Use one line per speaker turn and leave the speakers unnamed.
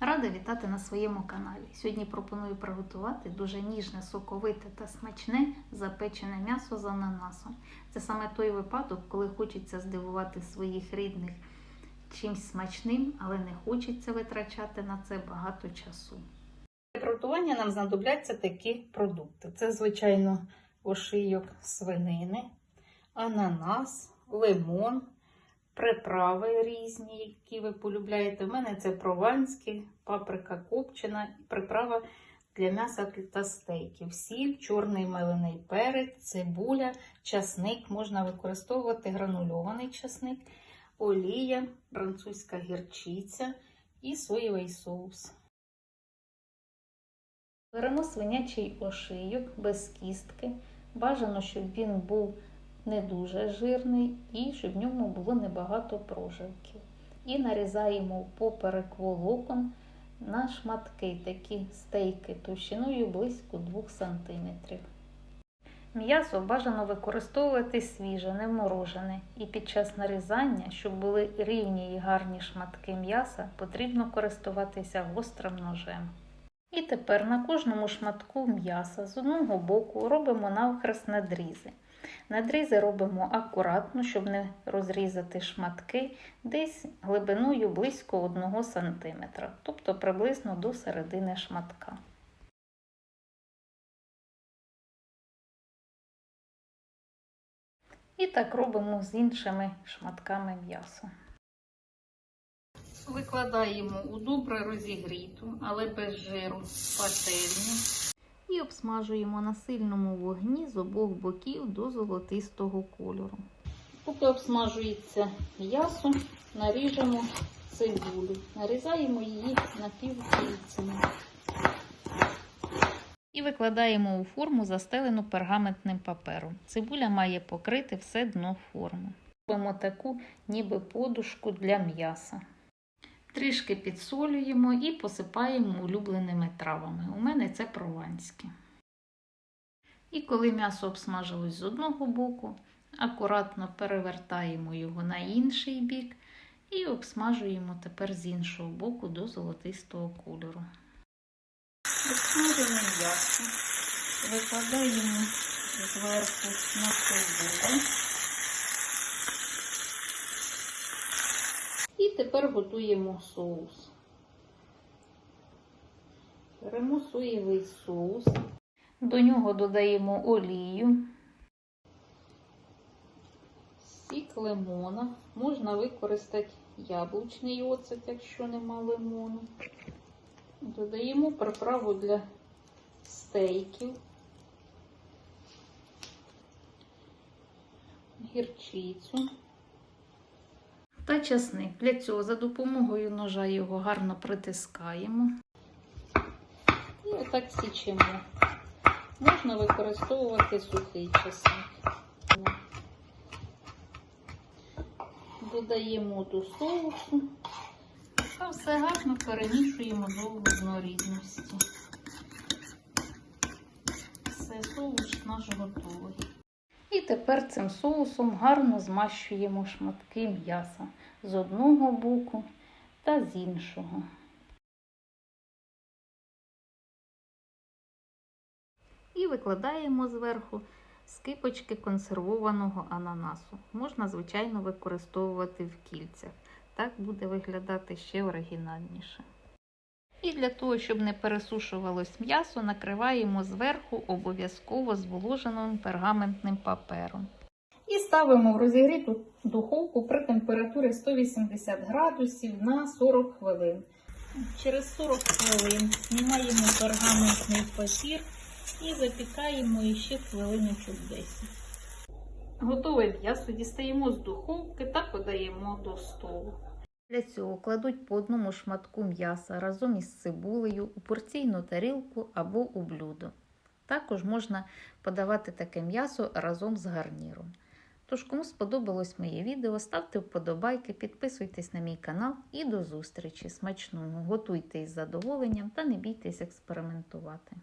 Рада вітати на своєму каналі. Сьогодні пропоную приготувати дуже ніжне, соковите та смачне запечене м'ясо з ананасом. Це саме той випадок, коли хочеться здивувати своїх рідних чимсь смачним, але не хочеться витрачати на це багато часу. Для приготування нам знадобляться такі продукти: це, звичайно, ошийок свинини, ананас, лимон приправи різні, які ви полюбляєте. У мене це прованські, паприка копчена, приправа для м'яса та стейків. Сіль, чорний мелений перець, цибуля, часник. Можна використовувати гранульований часник, олія, французька гірчиця і соєвий соус. Беремо свинячий ошийок без кістки. Бажано, щоб він був не дуже жирний і щоб в ньому було небагато прожилків. І нарізаємо поперек волокон на шматки, такі стейки товщиною близько 2 см. М'ясо бажано використовувати свіже, не морожене. І під час нарізання, щоб були рівні і гарні шматки м'яса, потрібно користуватися гострим ножем. І тепер на кожному шматку м'яса з одного боку робимо навхрест надрізи. Надрізи робимо акуратно, щоб не розрізати шматки десь глибиною близько 1 см, тобто приблизно до середини шматка. І так робимо з іншими шматками м'яса. Викладаємо у добре розігріту, але без жиру пательню і обсмажуємо на сильному вогні з обох боків до золотистого кольору. Поки обсмажується м'ясо, наріжемо цибулю, нарізаємо її напівкільцями. І викладаємо у форму, застелену пергаментним папером. Цибуля має покрити все дно форми. Робимо таку ніби подушку для м'яса. Трішки підсолюємо і посипаємо улюбленими травами. У мене це прованське. І коли м'ясо обсмажилось з одного боку, акуратно перевертаємо його на інший бік і обсмажуємо тепер з іншого боку до золотистого кольору. Обсмажуємо м'ясо, викладаємо зверху на цибулю. І тепер готуємо соус. Беремо соєвий соус, до нього додаємо олію, сік лимона. Можна використати яблучний оцет, якщо нема лимону. Додаємо приправу для стейків, гірчицю та часник. Для цього за допомогою ножа його гарно притискаємо і отак січемо. Можна використовувати сухий часник. Додаємо до соусу та все гарно перемішуємо до однорідності. Все, соус наш готовий. Тепер цим соусом гарно змащуємо шматки м'яса з одного боку та з іншого. І викладаємо зверху скипочки консервованого ананасу. Можна, звичайно, використовувати в кільцях. Так буде виглядати ще оригінальніше. І для того, щоб не пересушувалось м'ясо, накриваємо зверху обов'язково зволоженим пергаментним папером. І ставимо в розігріту духовку при температурі 180 градусів на 40 хвилин. Через 40 хвилин знімаємо пергаментний папір і запікаємо ще хвилиночок 10. Готове м'ясо дістаємо з духовки та подаємо до столу. Для цього кладуть по одному шматку м'яса разом із цибулею у порційну тарілку або у блюдо. Також можна подавати таке м'ясо разом з гарніром. Тож, кому сподобалось моє відео, ставте вподобайки, підписуйтесь на мій канал і до зустрічі! Смачного! Готуйте із задоволенням та не бійтесь експериментувати.